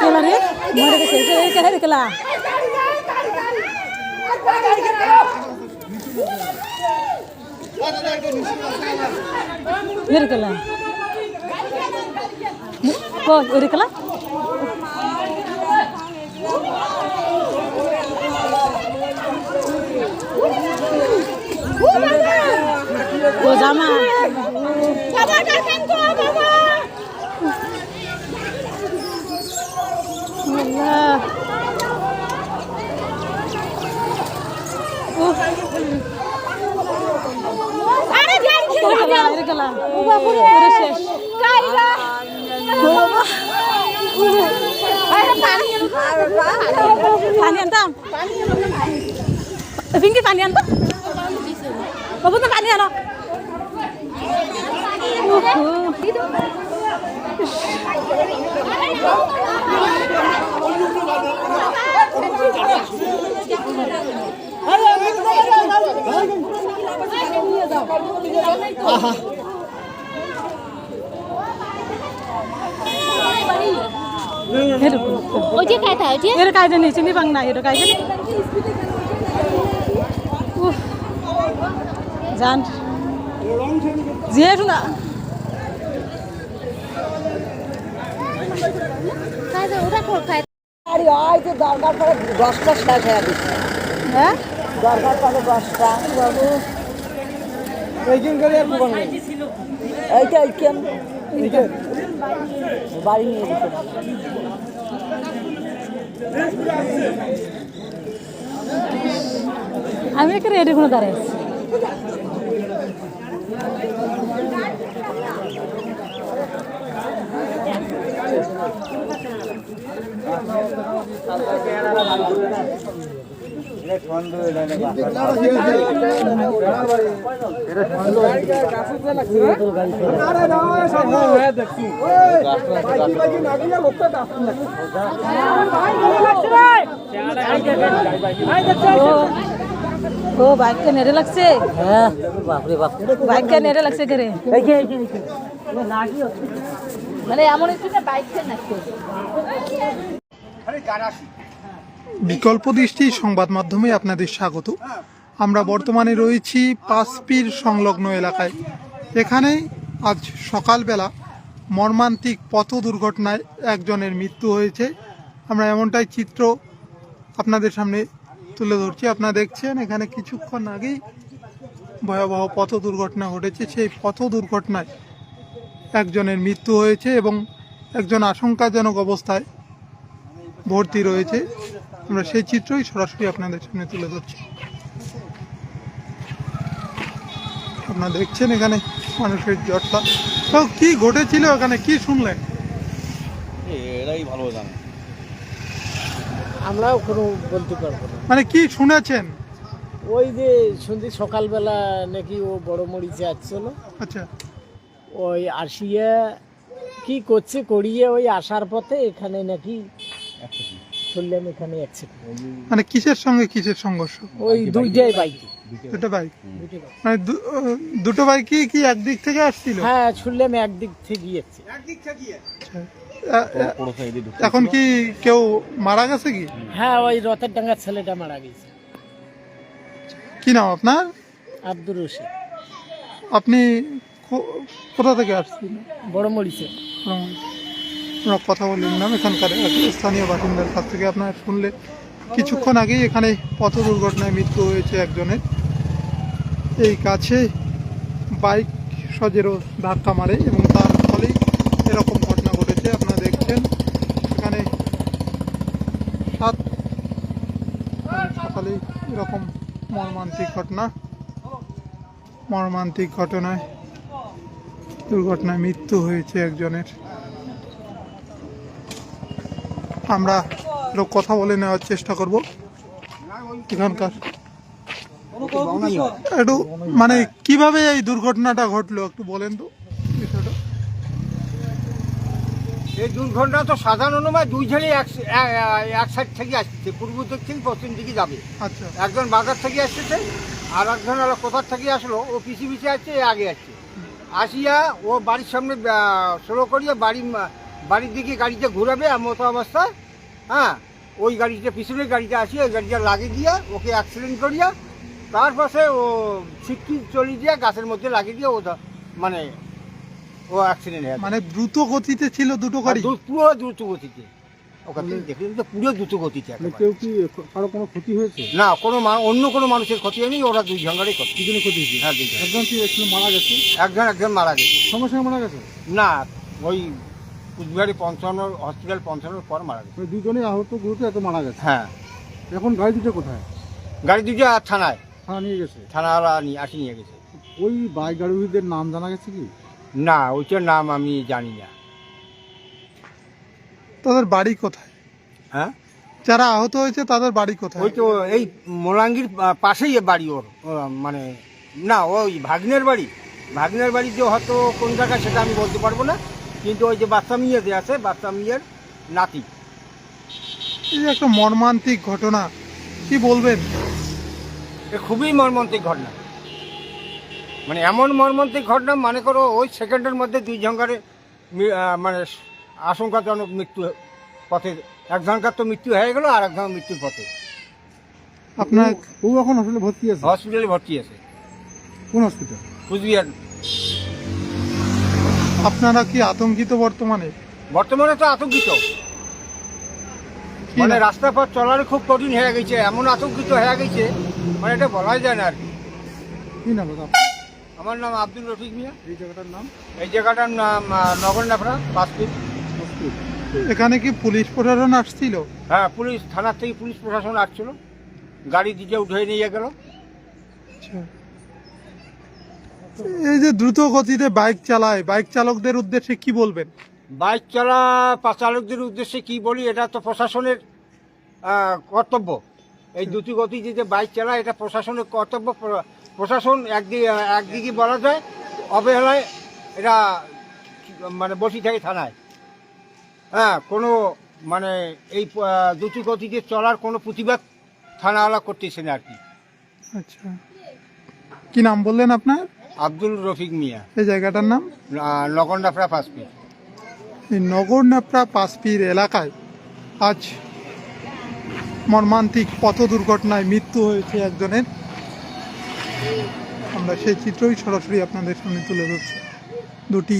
কেলা রে মরে গেছে কে কে রে কেলা এর কেলা ও এর কেলা ও জামা আল্লাহ উফ এর কেলা এর কেলা পুরো শেষ পানি আনতাম। পিঙ্কি পানি আনতাম বাবু তো পানি আনো। ওই যে খাইতা ওই এর কায়দা নেই চিনি না এর কায়দা জান জিয়ে শোনা খাইতা ওরা কো খাই। আরে ওই যে দরকার শেষ হয়ে গেছে। হ্যাঁ? দরকার পরে দশটা বাবু এইখান করে আর দোকান নেই। এইটা এইখান বাড়ি নিয়ে গেছে। আমি একে রেডি কোনো দাঁড়াই আছি। ও বাইকটা নেড়ে লাগছে হ্যাঁ বাপরে বাপ বাইকটা নেড়ে লাগছে ঘরে মানে এমন একটু বাইকটা নাচছে বিকল্প দৃষ্টি সংবাদ মাধ্যমে আপনাদের স্বাগত। আমরা বর্তমানে রয়েছি পাঁচপির সংলগ্ন এলাকায়। এখানে আজ সকালবেলা মর্মান্তিক পথ দুর্ঘটনায় একজনের মৃত্যু হয়েছে। আমরা এমনটাই চিত্র আপনাদের সামনে তুলে ধরছি। আপনারা দেখছেন, এখানে কিছুক্ষণ আগেই ভয়াবহ পথ দুর্ঘটনা ঘটেছে। সেই পথ দুর্ঘটনায় একজনের মৃত্যু হয়েছে এবং একজন আশঙ্কাজনক অবস্থায় ভর্তি রয়েছে। আমরা সেই চিত্রই সরাসরি আপনাদের সামনে তুলে ধরছি। আপনারা দেখছেন এখানে মানুষের জটলা। তো কি ঘটেছিল এখানে কি শুনলেন? এরাই ভালো জানে। আমরাও কোনো বলতে পারব না। মানে কি শুনেছেন? ওই যে শুনছি সকালবেলা নাকি ও বড় মরিচে আসছিল। আচ্ছা। ওই আসিয়া কি করছে করিয়ে ওই আসার পথে এখানে নাকি শুনলাম এখানে অ্যাক্সিডেন্ট মানে কিসের সঙ্গে কিসের সংঘর্ষ? ওই দুইটাই বাইক। দুটো বাইক? মানে দু- দুটো বাইকই কি একদিক থেকে আসছিল? হ্যাঁ শুনলাম একদিক থেকে গিয়েছে আচ্ছা। এখন কি কেউ মারা গেছে কি? হ্যাঁ ওই রথের ডাঙ্গার ছেলেটা মারা গেছে। কি নাম আপনার? আব্দুর রশিদ। আপনি কো- কোথা থেকে আসছিলেন? বড় মরিচে আমরা কথা বললাম এখানকার এক স্থানীয় বাসিন্দার কাছ থেকে আপনারা শুনলে কিছুক্ষণ আগেই এখানে পথ দুর্ঘটনায় মৃত্যু হয়েছে একজনের। এই কাছে বাইক সজেরও ধাক্কা মারে এবং তার ফলেই এরকম ঘটনা ঘটেছে। আপনারা দেখছেন, এখানে সাত সকালেই এরকম মর্মান্তিক ঘটনা। মর্মান্তিক ঘটনায়, দুর্ঘটনায় মৃত্যু হয়েছে একজনের। আমরা কথা বলে নেওয়ার চেষ্টা করব। এখানকার। একটু মানে কীভাবে এই দুর্ঘটনাটা ঘটলো একটু বলেন তো বিষয়টা। এই দুর্ঘটনা তো সাধারণ অনুমান দুই ছেলে এক সাইড থেকে আসছে পূর্ব দক্ষিণ পশ্চিম দিকে যাবে। আচ্ছা। একজন বাজার থেকে আসতেছে আর একজন হলো কোথার থেকে আসলো ও পিছিয়ে পিছিয়ে আসছে আগে আসছে আসিয়া ও বাড়ির সামনে স্লো করিয়ে বাড়ি বাড়ির দিকে গাড়িতে ঘুরাবে মতো অবস্থায় হ্যাঁ? ওই গাড়িটা পিছনের গাড়িটা আসি ওই গাড়িটা লাগে দিয়া ওকে অ্যাক্সিডেন্ট করিয়া তারপরে ও ছিটকি চলে দিয়ে গাছের মধ্যে লাগিয়ে দিয়ে ও মানে ও অ্যাক্সিডেন্ট হয়ে মানে দ্রুত গতিতে ছিল দুটো গাড়ি? পুরো দ্রুত গতিতে। ওখান দেখলেন পুরো দ্রুত গতিতে একেবারে। কেউ কি কারও কোনো ক্ষতি হয়েছে? না কোনো মা- অন্য কোনো মানুষের ক্ষতি হয়নি ওরা দুই ঝঙ্গারই ক্ষতি। দুজনে ক্ষতি হয়েছে? হ্যাঁ দুইজন একজন কি একটু মারা গেছে? একজন একজন মারা গেছে। সঙ্গে সঙ্গে মারা গেছে? না ওই কুচবিহারি পঞ্চান্ন হসপিটাল পঞ্চান্নর পর মারা গেছে। মানে দুজনেই আহত গুরুতর এত মারা গেছে। হ্যাঁ। এখন গাড়ি দুটো কোথায়? গাড়ি দুটো আর থানায়। থানা নিয়ে গেছে? থানাওয়ালা নিয়ে আসি নিয়ে গেছে। ওই বাইক গাড়িদের নাম জানা গেছে কি? না ওইটার নাম আমি জানি না। তাদের বাড়ি কোথায়? হ্যাঁ? যারা আহত হয়েছে তাদের বাড়ি কোথায়? ওই তো এই মোলাঙ্গির পাশেই বাড়ি ওর মানে না ওই ভাগ্নের বাড়ি। ভাগ্নের বাড়ি যে হয়তো কোন জায়গায় সেটা আমি বলতে পারব না। কিন্তু ওই যে বাচ্চা মিয়া যে আছে বাচ্চা মিয়ার নাতি। এই যে একটা মর্মান্তিক ঘটনা কি বলবেন? এ খুবই মর্মান্তিক ঘটনা। মানে এমন মর্মান্তিক ঘটনা মনে করো ওই সেকেন্ডের মধ্যে দুই ঝঙ্কারে মানে আশঙ্কাজনক মৃত্যু পথে এক ঝঙ্কার তো মৃত্যু হয়ে গেল আর একজন মৃত্যুর পথে। আপনার ও এখন হসপিটালে ভর্তি আছে? হসপিটালে ভর্তি আছে। কোন হসপিটাল কুচবিহার। আপনারা কি আতঙ্কিত বর্তমানে? বর্তমানে তো আতঙ্কিত। মানে না- রাস্তা পথ চলার খুব কঠিন হয়ে গেছে এমন আতঙ্কিত হয়ে গেছে মানে এটা বলাই যায় না আর কি। কি নাম আমার নাম আব্দুল রফিক মিয়া। এই জায়গাটার নাম? এই জায়গাটার নাম আহ, নগর নাফরা পাঁচপিট এখানে কি পুলিশ প্রশাসন আসছিল? হ্যাঁ পুলিশ থানার থেকে পুলিশ প্রশাসন আসছিল। গাড়ি দিকে উঠে নিয়ে গেল। আচ্ছা। এই যে দ্রুত গতিতে বাইক চালায় বাইক চালকদের উদ্দেশ্যে কি বলবেন? বাইক চালা চালকদের উদ্দেশ্যে কি বলি এটা তো প্রশাসনের কর্তব্য। এই দ্রুতি গতিতে যে বাইক চালায় এটা প্রশাসনের কর্তব্য। প্রশাসন একদিকে একদিকে বলা যায় অবহেলায় এটা মানে বসি থাকে থানায়। হ্যাঁ কোনো মানে এই দ্রুতি গতিতে চলার কোনো প্রতিবাদ থানাওয়ালা করতেছে না আর কি। আচ্ছা। কি নাম বললেন আপনার? আব্দুল রফিক মিয়া। এই জায়গাটার নাম? নগন্ডাফরা ফাঁসপি এই নগরনাপড়া পাঁচপির এলাকায় আজ মর্মান্তিক পথ দুর্ঘটনায় মৃত্যু হয়েছে একজনের। আমরা সেই চিত্রই সরাসরি আপনাদের সামনে তুলে ধরছি। দুটি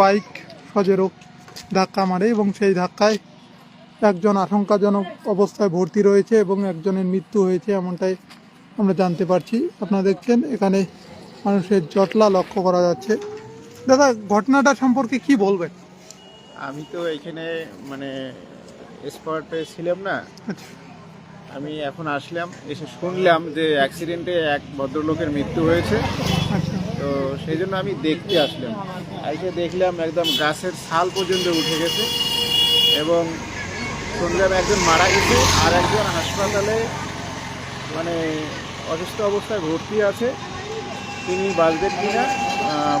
বাইক সজেরও ধাক্কা মারে এবং সেই ধাক্কায় একজন আশঙ্কাজনক অবস্থায় ভর্তি রয়েছে এবং একজনের মৃত্যু হয়েছে এমনটাই আমরা জানতে পারছি। আপনারা দেখছেন এখানে মানুষের জটলা লক্ষ্য করা যাচ্ছে। দাদা ঘটনাটা সম্পর্কে কি বলবেন? আমি তো এখানে মানে স্পটে ছিলাম না। আচ্ছা। আমি এখন আসলাম এসে শুনলাম যে অ্যাক্সিডেন্টে এক ভদ্রলোকের মৃত্যু হয়েছে। আচ্ছা। তো সেই জন্য আমি দেখতে আসলাম। এসে দেখলাম একদম গাছের ছাল পর্যন্ত উঠে গেছে এবং শুনলাম একজন মারা গেছে আর একজন হাসপাতালে মানে অসুস্থ অবস্থায় ভর্তি আছে। তিনি বাঁচবেন কিনা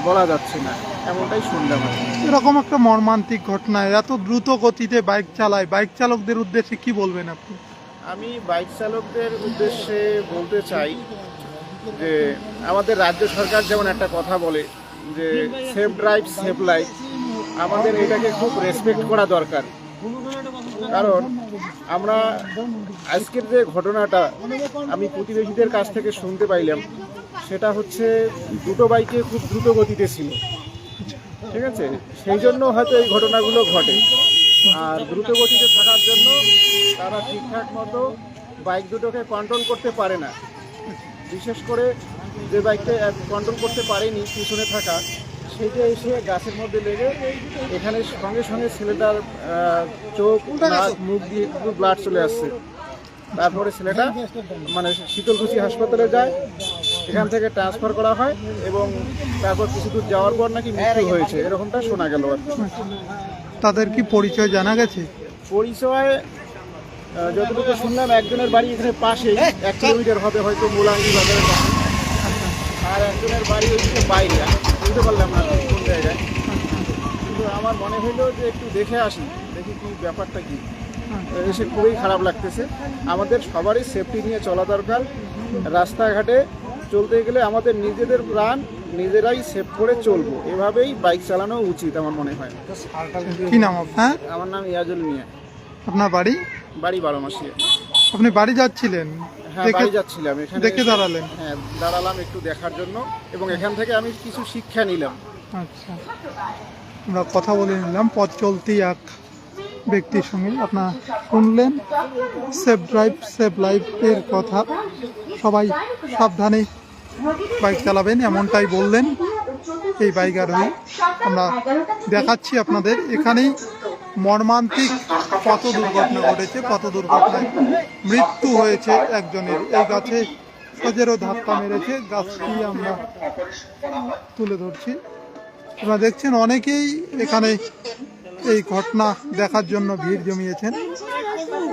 বলা যাচ্ছে না। এমনটাই শুনলাম এরকম একটা মর্মান্তিক ঘটনা এত দ্রুত গতিতে বাইক চালায়। বাইক চালকদের উদ্দেশ্যে কি বলবেন আপনি? আমি বাইক চালকদের উদ্দেশ্যে বলতে চাই যে আমাদের রাজ্য সরকার যেমন একটা কথা বলে যে সেফ ড্রাইভ সেফ লাইফ। আমাদের এটাকে খুব রেসপেক্ট করা দরকার। কারণ আমরা আজকের যে ঘটনাটা আমি প্রতিবেশীদের কাছ থেকে শুনতে পাইলাম সেটা হচ্ছে দুটো বাইকে খুব দ্রুত গতিতে ছিল। ঠিক আছে? সেই জন্য হয়তো এই ঘটনাগুলো ঘটে। আর দ্রুত গতিতে থাকার জন্য তারা ঠিকঠাক মতো বাইক দুটোকে কন্ট্রোল করতে পারে না। বিশেষ করে যে বাইকটা কন্ট্রোল করতে পারেনি পিছনে থাকা, সেটা এসে গাছের মধ্যে লেগে এখানে সঙ্গে সঙ্গে ছেলেটার চোখ মুখ দিয়ে একটু ব্লাড চলে আসছে। তারপরে ছেলেটা মানে শীতলকুচি হাসপাতালে যায়। এখান থেকে ট্রান্সফার করা হয় এবং তারপর কিছু দূর যাওয়ার পর নাকি মৃত্যু হয়েছে। এরকমটা শোনা গেল আর। তাদের কি পরিচয় জানা গেছে? পরিচয় যতটুকু শুনলাম একজনের বাড়ি এখানে পাশে। এক কিলোমিটার হবে হয়তো মুলাঙ্গি বাজারের কাছে আর একজনের বাড়ি ওইদিকে বাইরে। বুঝতে পারলাম না কোন জায়গায়। কিন্তু আমার মনে হইল যে একটু দেখে আসি দেখি কি ব্যাপারটা কি। এসে খুবই খারাপ লাগতেছে। আমাদের সবারই সেফটি নিয়ে চলা দরকার। রাস্তাঘাটে চলতে গেলে আমাদের নিজেদের প্রাণ নিজেরাই সেভ করে চলবো। এভাবেই বাইক চালানো উচিত আমার মনে হয়। কি নাম আপনার? আমার নাম ইয়াজুল মিয়া। আপনার বাড়ি? বাড়ি বারো মাসিয়া আপনি বাড়ি যাচ্ছিলেন? হ্যাঁ বাড়ি যাচ্ছিলাম। এখানে দেখে দাঁড়ালেন। হ্যাঁ দাঁড়ালাম একটু দেখার জন্য এবং এখান থেকে আমি কিছু শিক্ষা নিলাম। আচ্ছা। আমরা কথা বলে নিলাম। পথ চলতি এক ব্যক্তির সঙ্গে। আপনারা শুনলেন সেফ ড্রাইভ সেফ লাইফের কথা। সবাই সাবধানে বাইক চালাবেন, এমনটাই বললেন এই বাইক আরোহী আমরা দেখাচ্ছি আপনাদের, এখানেই মর্মান্তিক কত দুর্ঘটনা ঘটেছে কত দুর্ঘটনায় মৃত্যু হয়েছে একজনের। এই গাছে সজেরও ধাক্কা মেরেছে, গাছটি আমরা তুলে ধরছি। আপনারা দেখছেন, অনেকেই এখানে এই ঘটনা দেখার জন্য ভিড় জমিয়েছেন।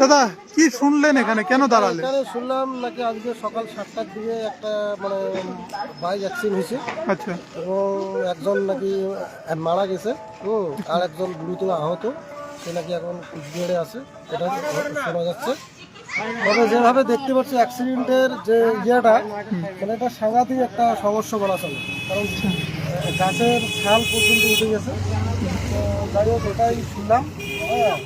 দাদা কি শুনলেন এখানে? কেন দাঁড়ালেন? এখানে শুনলাম নাকি আজকে সকাল সাতটার দিকে একটা মানে বাইক অ্যাক্সিডেন্ট হয়েছে। আচ্ছা। এবং একজন নাকি মারা গেছে হুম আর একজন গুরুতর আহত। সে নাকি এখন কুচবিহারে আছে এটা শোনা যাচ্ছে। তবে যেভাবে দেখতে পাচ্ছি অ্যাক্সিডেন্টের যে ইয়েটা মানে এটা সাংঘাতিক একটা সমস্যা বলা চলে। কারণ গাছের ছাল পর্যন্ত উঠে গেছে। তো যাই হোক এটাই শুনলাম। হ্যাঁ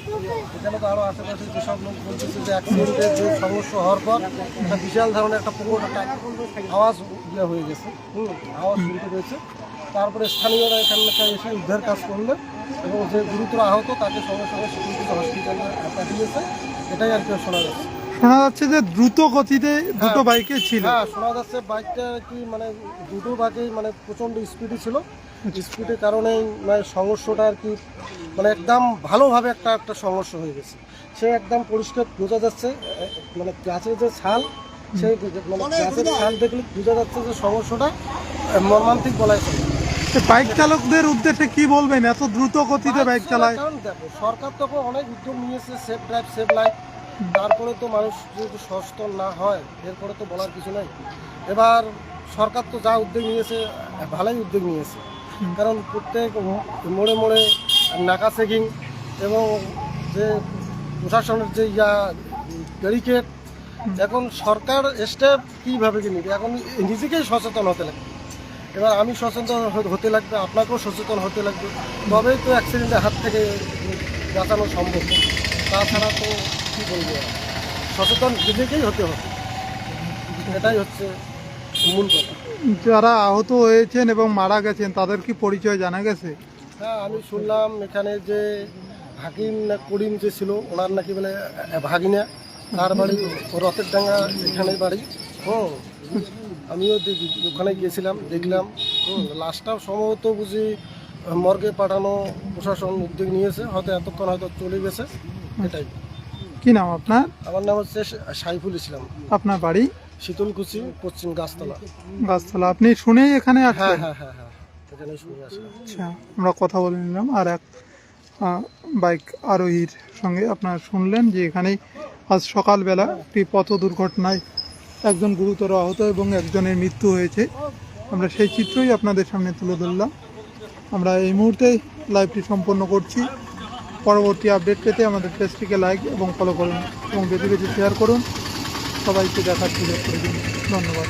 এখানে তো আরও আশেপাশে যেসব লোক বলতেছে যে অ্যাক্সিডেন্টের যে সমস্যা হওয়ার পর একটা বিশাল ধরনের একটা পুকুর একটা আওয়াজ ইয়ে হয়ে গেছে। হুম আওয়াজ শুনতে পেয়েছে তারপরে স্থানীয়রা এখানটা এসে উদ্ধার কাজ করল এবং যে গুরুতর আহত তাকে সঙ্গে সঙ্গে সিকিউরিটি হসপিটালে পাঠিয়েছে। এটাই আর কি শোনা যাচ্ছে। শোনা যাচ্ছে যে দ্রুত গতিতে দুটো হ্যাঁ। বাইকে ছিল। হ্যাঁ শোনা যাচ্ছে বাইকটা কি মানে দুটো বাইকেই মানে প্রচণ্ড স্পিডে ছিল। স্পিডের কারণেই মানে সংঘর্ষটা আর কি মানে একদম ভালোভাবে একটা একটা সংঘর্ষ হয়ে গেছে। সে একদম পরিষ্কার বোঝা যাচ্ছে মানে গাছের যে ছাল সেই মানে গাছের ছাল দেখলে বোঝা যাচ্ছে যে সমস্যাটা মর্মান্তিক বলাই চলে। বাইক চালকদের উদ্দেশ্যে কি বলবেন? এত দ্রুত গতিতে বাইক চালায়। কারণ দেখো সরকার তখন অনেক উদ্যোগ নিয়েছে সেফ ড্রাইভ সেফ লাইফ। তারপরে তো মানুষ যদি সচেতন না হয় এরপরে তো বলার কিছু নেই। এবার সরকার তো যা উদ্যোগ নিয়েছে ভালোই উদ্যোগ নিয়েছে। কারণ প্রত্যেক মোড়ে মোড়ে নাকা চেকিং এবং যে প্রশাসনের যে ইয়া ব্যারিকেড, এখন সরকার স্টেপ কীভাবে কি নিবে? এখন নিজেকেই সচেতন হতে লাগবে। এবার আমি সচেতন হতে লাগবে, আপনাকেও সচেতন হতে লাগবে। তবেই তো অ্যাক্সিডেন্টের হাত থেকে বাঁচানো সম্ভব। তাছাড়া তো কী বলব? সচেতন নিজেকেই হতে হবে। এটাই হচ্ছে মূল কথা। যারা আহত হয়েছেন এবং মারা গেছেন তাদের কি পরিচয় জানা গেছে? হ্যাঁ আমি শুনলাম এখানে যে হাকিম না করিম যে ছিল ওনার নাকি বলে ভাগিনা তার বাড়ি রথের ডাঙ্গা এখানে বাড়ি। হুম আমিও দেখি ওখানে গিয়েছিলাম দেখলাম। লাশটাও সম্ভবত বুঝি মর্গে পাঠানো প্রশাসন উদ্যোগ নিয়েছে হয়তো এতক্ষণ হয়তো চলে গেছে এটাই। কি নাম আপনার? আমার নাম হচ্ছে সাইফুল ইসলাম। আপনার বাড়ি? শীতলকুচি পশ্চিম গাছতলা। গাছতলা। আপনি শুনেই এখানে আসলেন? হ্যাঁ হ্যাঁ হ্যাঁ এখানে শুনে আসলাম। আচ্ছা আমরা কথা বলে নিলাম। আর এক বাইক আরোহীর সঙ্গে আপনারা শুনলেন যে এখানে আজ সকালবেলা একটি পথ দুর্ঘটনায় একজন গুরুতর আহত এবং একজনের মৃত্যু হয়েছে। আমরা সেই চিত্রই আপনাদের সামনে তুলে ধরলাম। আমরা এই মুহূর্তে লাইভটি সম্পন্ন করছি। পরবর্তী আপডেট পেতে আমাদের পেজটিকে লাইক এবং ফলো করুন এবং বেশি বেশি শেয়ার করুন। সবাইকে দেখার সুযোগ করে দিন ধন্যবাদ